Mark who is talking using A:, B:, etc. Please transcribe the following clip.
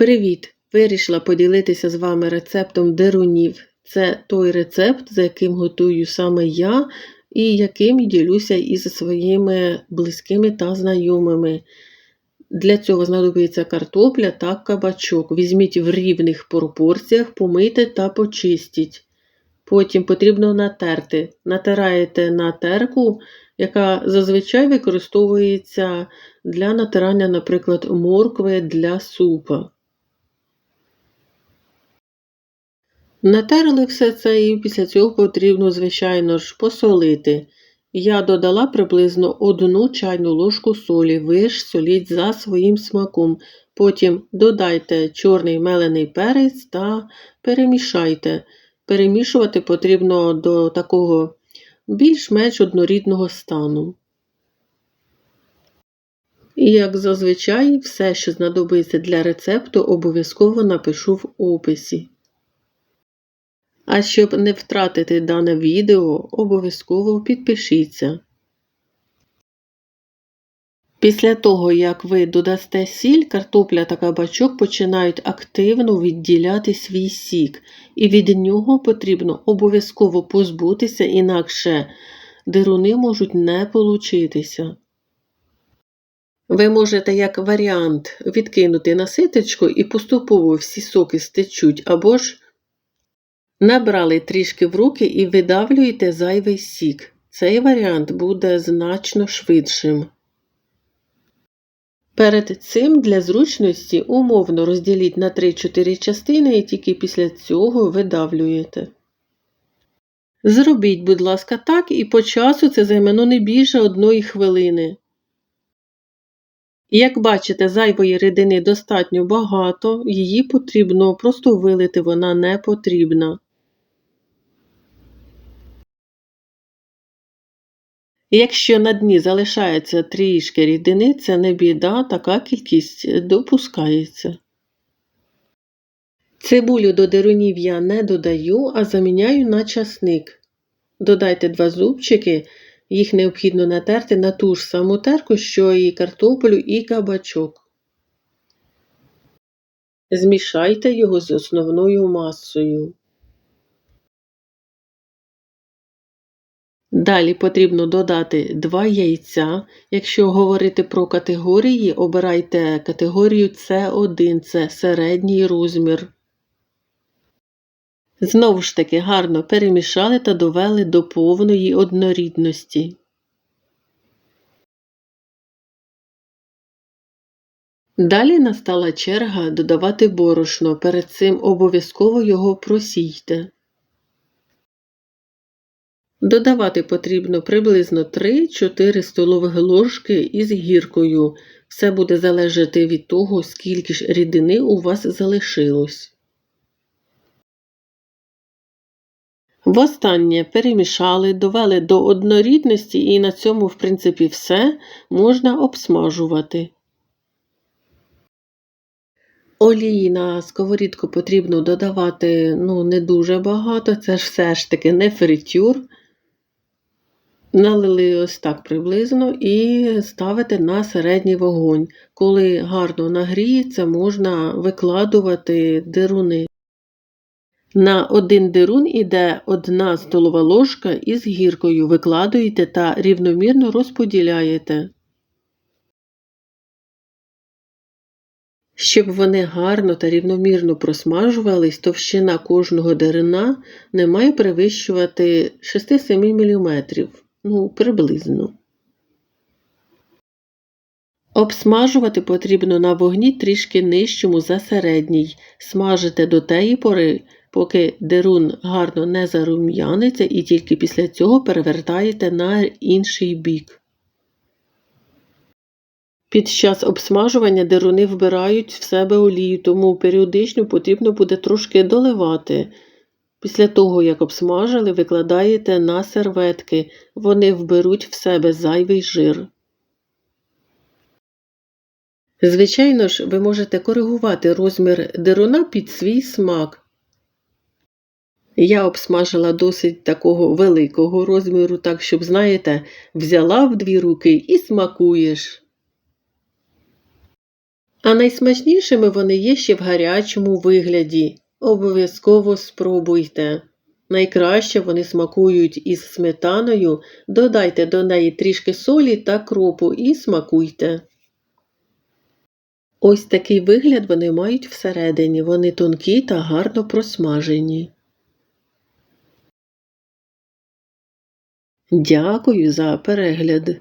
A: Привіт! Вирішила поділитися з вами рецептом дерунів. Це той рецепт, за яким готую саме я і яким ділюся із своїми близькими та знайомими. Для цього знадобиться картопля та кабачок. Візьміть в рівних пропорціях, помийте та почистіть. Потім потрібно натерти. Натираєте на терку, яка зазвичай використовується для натирання, наприклад, моркви для супа. Натерли все це і після цього потрібно, звичайно ж, посолити. Я додала приблизно одну чайну ложку солі, ви ж соліть за своїм смаком. Потім додайте чорний мелений перець та перемішайте. Перемішувати потрібно до такого більш-менш однорідного стану. І, як зазвичай, все, що знадобиться для рецепту, обов'язково напишу в описі. А щоб не втратити дане відео, обов'язково підпишіться. Після того, як ви додасте сіль, картопля та кабачок починають активно відділяти свій сік, і від нього потрібно обов'язково позбутися, інакше дируни можуть не получитися. Ви можете як варіант відкинути на ситочку і поступово всі соки стечуть, або ж набрали трішки в руки і видавлюєте зайвий сік. Цей варіант буде значно швидшим. Перед цим для зручності умовно розділіть на 3-4 частини і тільки після цього видавлюєте. Зробіть, будь ласка, так, і по часу це займе ну, не більше одної хвилини. Як бачите, зайвої рідини достатньо багато, її потрібно просто вилити, вона не потрібна. Якщо на дні залишається трішки рідини, це не біда, така кількість допускається. Цибулю до дерунів я не додаю, а заміняю на часник. Додайте два зубчики, їх необхідно натерти на ту ж саму терку, що і картоплю, і кабачок. Змішайте його з основною масою. Далі потрібно додати 2 яйця. Якщо говорити про категорії, обирайте категорію С1 це середній розмір. Знову ж таки гарно перемішали та довели до повної однорідності. Далі настала черга додавати борошно, перед цим обов'язково його просійте. Додавати потрібно приблизно 3-4 столових ложки із гіркою. Все буде залежати від того, скільки ж рідини у вас залишилось. Востаннє перемішали, довели до однорідності і на цьому, в принципі, все можна обсмажувати. Олії на сковорідку потрібно додавати ну, не дуже багато, це ж все ж таки не фритюр. Налили ось так приблизно і ставити на середній вогонь. Коли гарно нагріється, можна викладувати дируни. На один дирун іде одна столова ложка із гіркою. Викладуєте та рівномірно розподіляєте. Щоб вони гарно та рівномірно просмажувались, товщина кожного дерина не має перевищувати 6-7 мм. Ну, приблизно. Обсмажувати потрібно на вогні трішки нижчому за середній. Смажите до теї пори, поки дерун гарно не зарум'яниться, і тільки після цього перевертаєте на інший бік. Під час обсмажування деруни вбирають в себе олію, тому періодично потрібно буде трошки доливати. Після того, як обсмажили, викладаєте на серветки, вони вберуть в себе зайвий жир. Звичайно ж, ви можете коригувати розмір деруна під свій смак. Я обсмажила досить такого великого розміру, так, щоб, знаєте, взяла в дві руки і смакуєш. А найсмачнішими вони є ще в гарячому вигляді. Обов'язково спробуйте. Найкраще вони смакують із сметаною, додайте до неї трішки солі та кропу і смакуйте. Ось такий вигляд вони мають всередині. Вони тонкі та гарно просмажені. Дякую за перегляд.